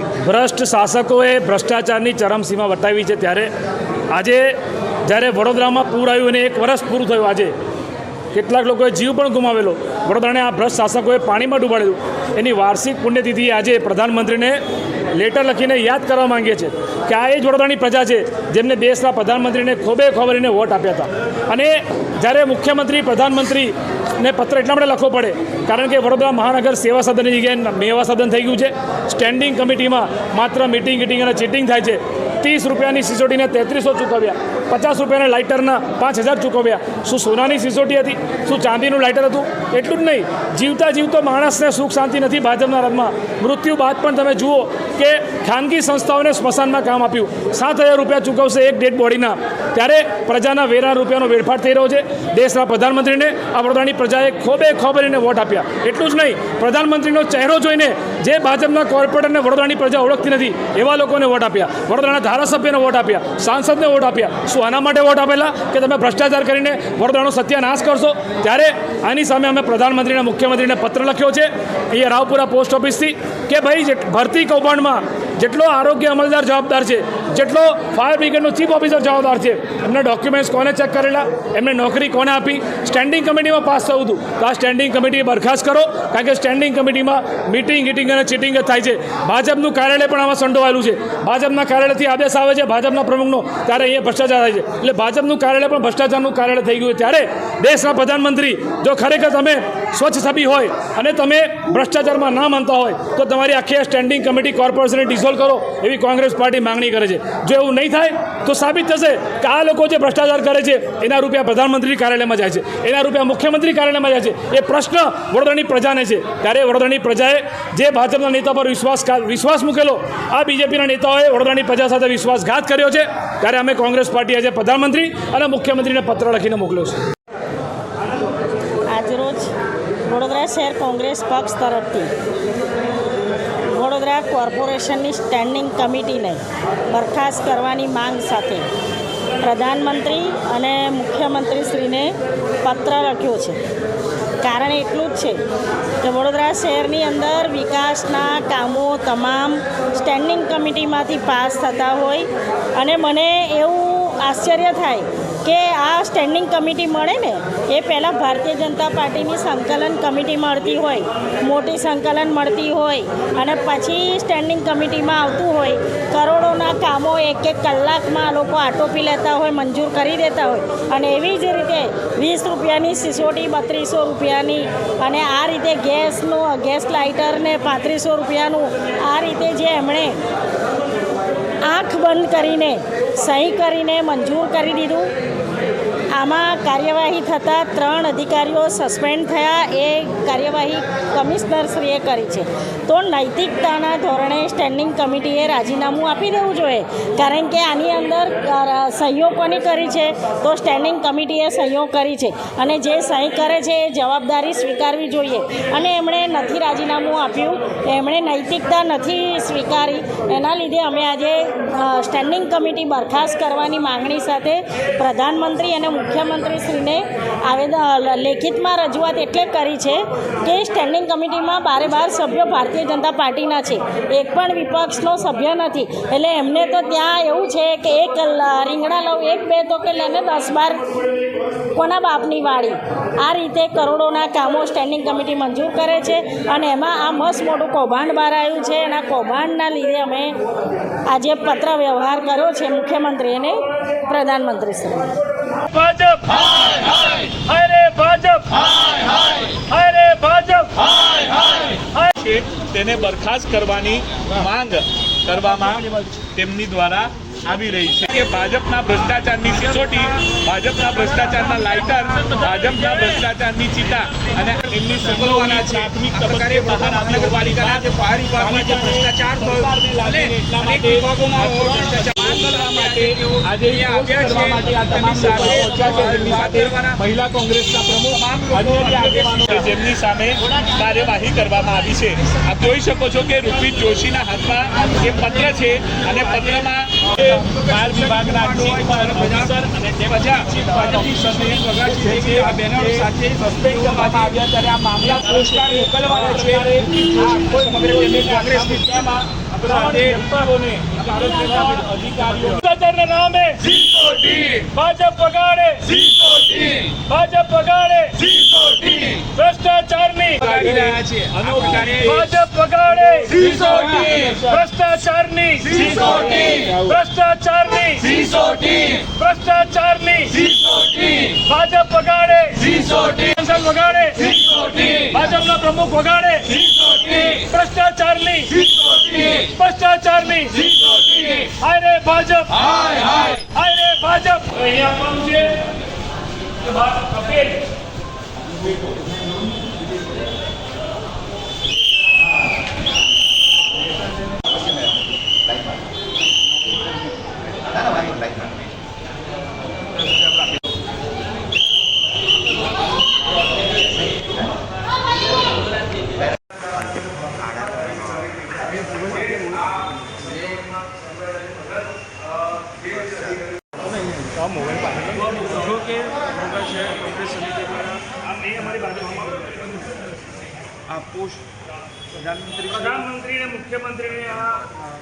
ભ્રષ્ટ શાસકોએ ભ્રષ્ટાચારની ચરમસીમા વટાવી છે ત્યારે આજે જ્યારે વડોદરામાં પૂર આવ્યું અને એક વર્ષ પૂરું થયું આજે, કેટલાક લોકોએ જીવ પણ ગુમાવેલો. વડોદરાને આ ભ્રષ્ટ શાસકોએ પાણીમાં ડૂબાડેલું. એની વાર્ષિક પુણ્યતિથિ આજે પ્રધાનમંત્રીને લેટર લખીને યાદ કરવા માંગીએ છીએ કે આ એ જ વડોદરાની પ્રજા છે જેમને દેશના પ્રધાનમંત્રીને ખોબે ખોબરીને વોટ આપ્યા હતા. અને જ્યારે મુખ્યમંત્રી પ્રધાનમંત્રીને પત્ર એટલા માટે લખવો પડે. કારણ કે વડોદરા મહાનગર સેવા સદનની જગ્યાએ મેવા સદન થઈ ગયું છે. સ્ટેન્ડિંગ કમિટીમાં માત્ર મિટિંગ ગીટિંગ અને ચીટિંગ થાય છે. ત્રીસ રૂપિયાની સિસોટીને તેત્રીસો ચૂકવ્યા. પચાસ રૂપિયાના લાઇટરના પાંચ હજાર ચૂકવ્યા. શું સોનાની સિસોટી હતી? શું ચાંદીનું લાઇટર હતું? એટલું જ નહીં. જીવતા જીવતો માણસને સુખ શાંતિ નથી ભાજપના રથમાં. મૃત્યુ બાદ પણ તમે જુઓ કે ખાનગી સંસ્થાઓને સ્મશાનમાં કામ આપ્યું. સાત હજાર રૂપિયા ચૂકવશે એક ડેડ બોડીના. ત્યારે પ્રજાના વેરા રૂપિયાનો વેડફાટ થઈ રહ્યો છે. દેશના પ્રધાનમંત્રીને આ વડોદરાની પ્રજાએ ખોબે ખોબરીને વોટ આપ્યા. એટલું જ નહીં, પ્રધાનમંત્રીનો ચહેરો જોઈને જે ભાજપના કોર્પોરેટરને વડોદરાની પ્રજા ઓળખતી નથી, એવા લોકોને વોટ આપ્યા. વડોદરાના ધારાસભ્યને વોટ આપ્યા. સાંસદને વોટ આપ્યા. શું આના માટે વોટ આપેલા? કે તમે ભ્રષ્ટાચાર કરીને વડોદરાનો સત્યાનાશ કરશો? ત્યારે આની સામે અમે પ્રધાનમંત્રીને, મુખ્યમંત્રીને પત્ર લખ્યો છે. અહીંયા રાવપુરા પોસ્ટ ઓફિસથી. કે ભાઈ ભરતી કૌભાંડમાં જેટલો આરોગ્ય અમલદાર જવાબદાર છે જેટલો ફાયર બ્રિગેડનો ચીફ ઓફિસર જવાબદાર છે. એમના ડોક્યુમેન્ટ્સ કોને ચેક કરેલા? એમને નોકરી કોને આપી? સ્ટેન્ડિંગ કમિટીમાં પાસ થયું હતું. તો આ સ્ટેન્ડિંગ કમિટી બરખાસ્ત કરો, કારણ કે સ્ટેન્ડિંગ કમિટીમાં મીટિંગ ગીટિંગ અને ચીટિંગ થાય છે. ભાજપનું કાર્યાલય પણ આમાં સંડોવાયેલું છે. ભાજપના કાર્યાલયથી આદેશ આવે છે, ભાજપના પ્રમુખનો, ત્યારે અહીંયા ભ્રષ્ટાચાર થાય છે. એટલે ભાજપનું કાર્યાલય પણ ભ્રષ્ટાચારનું કાર્યાલય થઈ ગયું ત્યારે દેશના પ્રધાનમંત્રી, જો ખરેખર તમે સ્વચ્છ છબી હોય અને તમે ભ્રષ્ટાચારમાં ના માનતા હોય, તો તમારી આખી સ્ટેન્ડિંગ કમિટી કોર્પોરેશનને ડિઝોલ્વ કરો, એવી કોંગ્રેસ પાર્ટી માંગણી કરે છે. જો એવું નહીં થાય, તો સાબિત થશે કે આ લોકો જે ભ્રષ્ટાચાર કરે છે, એના રૂપિયા પ્રધાનમંત્રી કાર્યાલયમાં જાય છે. એના રૂપિયા મુખ્યમંત્રી કાર્યાલયમાં જાય છે. એ પ્રશ્ન વડોદરાની પ્રજાને છે. ત્યારે વડોદરાની પ્રજાએ જે ભાજપના નેતા પર વિશ્વાસ વિશ્વાસ મૂકેલો, આ બીજેપીના નેતાઓએ વડોદરાની પ્રજા સાથે વિશ્વાસઘાત કર્યો છે. ત્યારે અમે કોંગ્રેસ પાર્ટી આજે પ્રધાનમંત્રી અને મુખ્યમંત્રીને પત્ર લખીને મોકલ્યો છે. આજરોજ વડોદરા શહેર કોંગ્રેસ પક્ષ તરફથી વડોદરા કોર્પોરેશનની સ્ટેન્ડિંગ કમિટીને બરખાસ્ત કરવાની માંગ સાથે પ્રધાનમંત્રી અને મુખ્યમંત્રીશ્રીને પત્ર લખ્યો છે. કારણ એટલું જ છે કે વડોદરા શહેરની અંદર વિકાસના કામો તમામ સ્ટેન્ડિંગ કમિટીમાંથી પાસ થતા હોય અને મને એવું આશ્ચર્ય થાય કે આ સ્ટેન્ડિંગ કમિટી મળે ને, એ પહેલાં ભારતીય જનતા પાર્ટીની સંકલન કમિટી મળતી હોય, મોટી સંકલન મળતી હોય, અને પછી સ્ટેન્ડિંગ કમિટીમાં આવતું હોય, કરોડોના કામો એક એક કલાકમાં લોકો આટોપી લેતા હોય, મંજૂર કરી દેતા હોય, અને એવી જ રીતે વીસ રૂપિયાની સિસોટી, બત્રીસો રૂપિયાની, અને આ રીતે ગેસનું, ગેસ લાઇટરને પાંત્રીસો રૂપિયાનું, આ રીતે જે એમણે આંખ બંધ કરીને, સહી કરીને મંજૂર કરી દીધું આમાં કાર્યવાહી થતાં ત્રણ અધિકારીઓ સસ્પેન્ડ થયા. એ કાર્યવાહી કમિશનરશ્રીએ કરી છે. તો નૈતિકતાના ધોરણે સ્ટેન્ડિંગ કમિટીએ રાજીનામું આપી દેવું જોઈએ. કારણ કે આની અંદર સહયોગ કોની કરી છે? તો સ્ટેન્ડિંગ કમિટીએ સહીઓ કરી છે. અને જે સહી કરે છે એ જવાબદારી સ્વીકારવી જોઈએ. અને એમણે નથી રાજીનામું આપ્યું. એમણે નૈતિકતા નથી સ્વીકારી. એના લીધે અમે આજે સ્ટેન્ડિંગ કમિટી બરખાસ્ત કરવાની માંગણી સાથે પ્રધાનમંત્રી અને મુખ્યમંત્રીશ્રીને આવેદન લેખિતમાં રજૂઆત એટલે કરી છે કે સ્ટેન્ડિંગ કમિટીમાં બારે બાર સભ્યો ભારતીય જનતા પાર્ટીના છે. એક પણ વિપક્ષનો સભ્ય નથી. એટલે એમને તો ત્યાં એવું છે કે એક રીંગણા લઉં, એક, બે તો કે લઈને દસ બાર કોના બાપની વાળી આ રીતે કરોડોના કામો સ્ટેન્ડિંગ કમિટી મંજૂર કરે છે અને એમાં આ મસ્ત મોટું કૌભાંડ બહાર આવ્યું છે. આ કૌભાંડના લીધે અમે આજે પત્ર વ્યવહાર કર્યો છે મુખ્યમંત્રી અને પ્રધાનમંત્રીશ્રી ભાજપ. હાય ભાજપ. હાય ભાજપ. છે તેને બરખાસ્ત કરવાની માંગ કરવામાં તેમની દ્વારા આવી રહી છે કે ભાજપના ભ્રષ્ટાચારની સિસોટી ભાજપના ભ્રષ્ટાચારના લાઇટર ભાજપના ભ્રષ્ટાચારની ચિતા અને એમની સંડોવાના પ્રાથમિક તબક્કે મહાનગરપાલિકાના જે ફાયર વિભાગમાં જે ભ્રષ્ટાચાર થયો માટે મહિલા કોંગ્રેસના પ્રમુખ જેમની સામે કાર્યવાહી કરવામાં આવી છે. આપ જોઈ શકો છો કે રૂપિત જોશીના હાથમાં એ પત્ર છે અને પત્રમાં ફાયર વિભાગના ચીફ ઓફિસર અને મોકલવાના છે. આ આખો સમગ્ર તેમની કોંગ્રેસની ટીમમાં સાથે વ્યક્તિઓને અધિકારીઓ ભ્રષ્ટાચારના નામે ભાજપ વગાડે ભાજપ વગાડે ભ્રષ્ટાચારની ભાજપ વગાડે ભ્રષ્ટાચારની ભ્ષ્ટાચારની ભ્રષ્ટાચારની ભાજપ વગાડે સંસદ વગાડે ભાજપના પ્રમુખ વગાડે ભ્રષ્ટાચારની ભ્રષ્ટાચારની હાય રે ભાજપ. હાય રે ભાજપ. અહીંયા આપવાનું છે? કે મોબાઈલ પાસે જો કે મોગા શહેર કોંગ્રેસ સમિતિ દ્વારા આ પોસ્ટ પ્રધાનમંત્રી પ્રધાનમંત્રી અને મુખ્યમંત્રીને આ